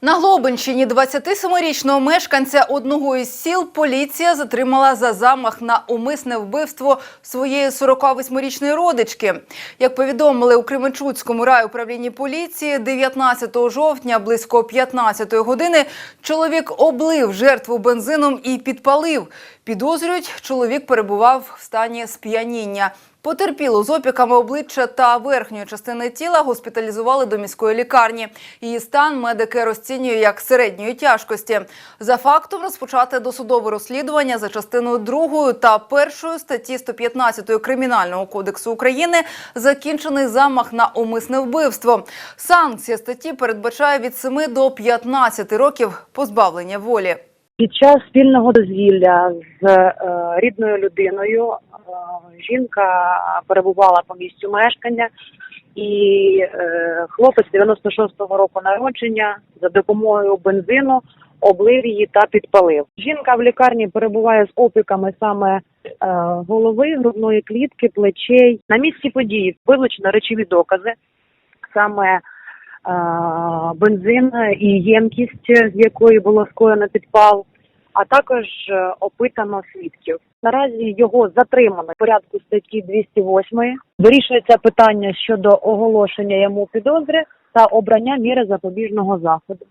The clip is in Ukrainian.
На Глобинщині 27-річного мешканця одного із сіл поліція затримала за замах на умисне вбивство своєї 48-річної родички. Як повідомили у Кременчуцькому райуправлінні поліції, 19 жовтня близько 15-ї години чоловік облив жертву бензином і підпалив. Підозрюють, чоловік перебував в стані сп'яніння. Потерпілу з опіками обличчя та верхньої частини тіла госпіталізували до міської лікарні. Її стан медики розцінюють як середньої тяжкості. За фактом розпочати досудове розслідування за частиною 2 та 1 статті 115 Кримінального кодексу України закінчений замах на умисне вбивство. Санкція статті передбачає від 7 до 15 років позбавлення волі. Під час спільного дозвілля з е, рідною людиною жінка перебувала по місцю мешкання, і е, хлопець 96-го року народження за допомогою бензину облив її та підпалив. Жінка в лікарні перебуває з опіками саме е, голови, грудної клітки, плечей. На місці події вилучено речові докази, саме е, бензин і ємкість, з якої було скоєно підпал, а також е, опитано свідків. Наразі його затримано в порядку статті 208. Вирішується питання щодо оголошення йому підозри та обрання міри запобіжного заходу.